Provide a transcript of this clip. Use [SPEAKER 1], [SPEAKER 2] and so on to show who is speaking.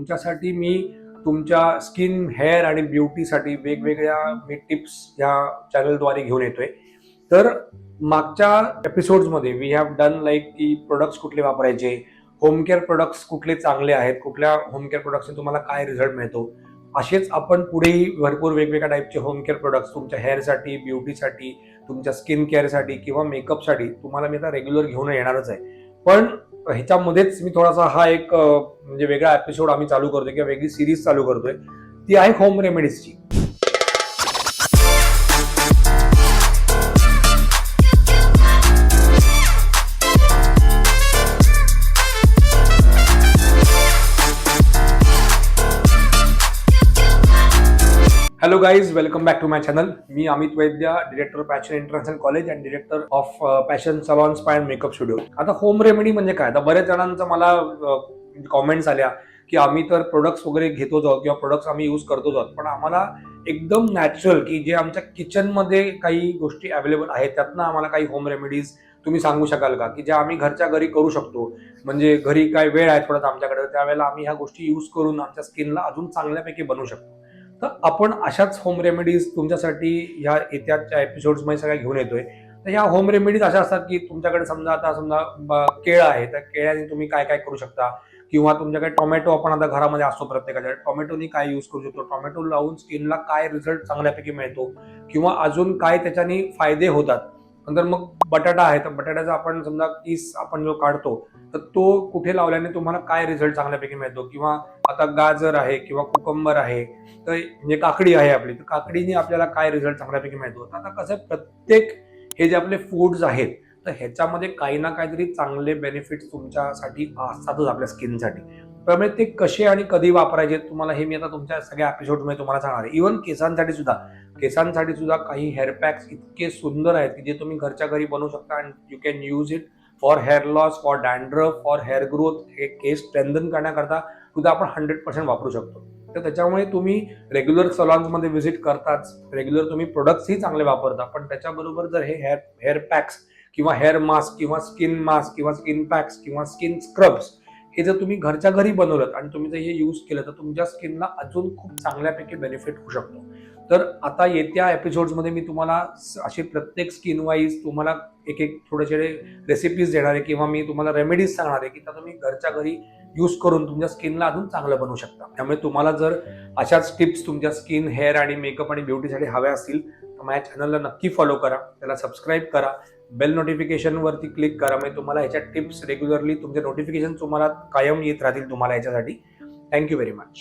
[SPEAKER 1] तुमच्यासाठी मी तुमच्या skin hair आणि ब्युटीसाठी वेगवेगळ्या मी टिप्स ह्या चॅनलद्वारे घेऊन येतोय. तर मागच्या एपिसोड्समध्ये वी हॅव डन लाईक की प्रोडक्ट्स कुठले वापरायचे होम केअर प्रोडक्ट्स कुठले चांगले आहेत कुठल्या होम केअर प्रोडक्ट्सने तुम्हाला काय रिझल्ट मिळतो असेच आपण पुढेही भरपूर वेगवेगळ्या टाईपचे होम केअर प्रोडक्ट्स तुमच्या हेअरसाठी ब्युटीसाठी तुमच्या स्किन केअरसाठी किंवा मेकअपसाठी तुम्हाला मी आता रेग्युलर घेऊन येणारच आहे. पण ह्याच्यामध्येच मी थोडासा हा एक म्हणजे वेगळा एपिसोड आम्ही चालू करतोय किंवा वेगळी सिरीज चालू करतोय. ती आहे home रेमेडीजची hello guys welcome back to my channel me Amit Vaidya director passion international college and director of passion salon spa and makeup studio आता होम रेमेडी म्हणजे काय? आता बऱ्याच जणांचा मला uh, कॉमेंट्स आल्या की आम्ही तर प्रोडक्ट्स वगैरे घेतोच आहोत किंवा प्रोडक्ट्स आम्ही यूज करतोच आहोत. पण आम्हाला एकदम नॅचरल की जे आमच्या किचनमध्ये काही गोष्टी अवेलेबल आहेत त्यातनं आम्हाला काही होम रेमेडीज तुम्ही सांगू शकाल का? की ज्या आम्ही घरच्या घरी करू शकतो. म्हणजे घरी काय वेळ आहे थोडासा आमच्याकडे त्यावेळेला आम्ही ह्या गोष्टी यूज करून आमच्या स्किनला अजून चांगल्यापैकी बनवू शकतो. तर आपण अशाच होम रेमेडीज तुमच्यासाठी ह्या येत्याच्या एपिसोड्समध्ये सगळ्या घेऊन येतोय. तर ह्या होम रेमेडीज अशा असतात की तुमच्याकडे समजा आता समजा केळ केळं आहे त्या केळ्याने तुम्ही काय काय करू शकता? किंवा तुमच्याकडे टोमॅटो आपण आता घरामध्ये असतो प्रत्येकाच्या. टोमॅटोनी काय यूज करू शकतो? टोमॅटो लावून स्किनला काय रिझल्ट चांगल्यापैकी मिळतो? किंवा अजून काय त्याच्याने फायदे होतात? नंतर मग बटाटा आहे तर बटाट्याचा आपण समजा किस आपण जो काढतो तर तो कुठे लावल्याने तुम्हाला काय रिझल्ट चांगल्यापैकी मिळतो? किंवा आता गाजर आहे किंवा कुकंबर आहे तर म्हणजे काकडी आहे आपली तर काकडीने आपल्याला काय रिझल्ट चांगल्यापैकी मिळतो? तर आता कसं आहे, प्रत्येक हे जे आपले फूड्स आहेत तर ह्याच्यामध्ये काही ना काहीतरी चांगले बेनिफिट्स तुमच्यासाठी असतातच आपल्या स्किनसाठी त्यामुळे ते कसे आणि कधी वापरायचे तुम्हाला हे मी आता तुमच्या सगळ्या एपिसोडमध्ये तुम्हाला सांगणार आहे. इव्हन केसांसाठी सुद्धा केसांसाठी सुद्धा काही हेअर पॅक्स इतके सुंदर आहेत की जे तुम्ही घरच्या घरी बनवू शकता and you can use it for hair loss for dandruff for hair growth हे केस स्ट्रेंथन करण्याकरता सुद्धा आपण हंड्रेड पर्सेंट वापरू शकतो. तर त्याच्यामुळे तुम्ही रेग्युलर सलॉन्समध्ये व्हिजिट करताच रेग्युलर तुम्ही प्रोडक्ट्सही चांगले वापरता पण त्याच्याबरोबर जर हे हेअर हेअर पॅक्स किंवा हेअर मास्क किंवा स्किन मास्क किंवा स्किन पॅक्स किंवा स्किन स्क्रब्स हे जर तुम्ही घरच्या घरी बनवलं आणि तुम्ही जर हे यूज केलं तर तुमच्या स्किनला अजून खूप चांगल्यापैकी बेनिफिट होऊ शकतो. तर आता येत्या एपिसोड्समध्ये मी तुम्हाला असे अशी प्रत्येक स्किन वाईज तुम्हाला एक एक थोडेसे रेसिपीज देणार आहे किंवा मी तुम्हाला रेमेडीज सांगणार आहे की त्या तुम्ही घरच्या घरी यूज करून तुमच्या स्किनला अजून चांगलं बनवू शकता. त्यामुळे तुम्हाला जर अशाच टिप्स तुमच्या स्किन हेअर आणि मेकअप आणि ब्युटीसाठी हव्या असतील तर माझ्या चॅनलला नक्की फॉलो करा. त्याला सबस्क्राईब करा. बेल नोटिफिकेशनवरती क्लिक करा. म्हणजे तुम्हाला ह्याच्या टिप्स रेग्युलरली तुमचे नोटिफिकेशन तुम्हाला कायम येत राहतील तुम्हाला याच्यासाठी थँक्यू व्हेरी मच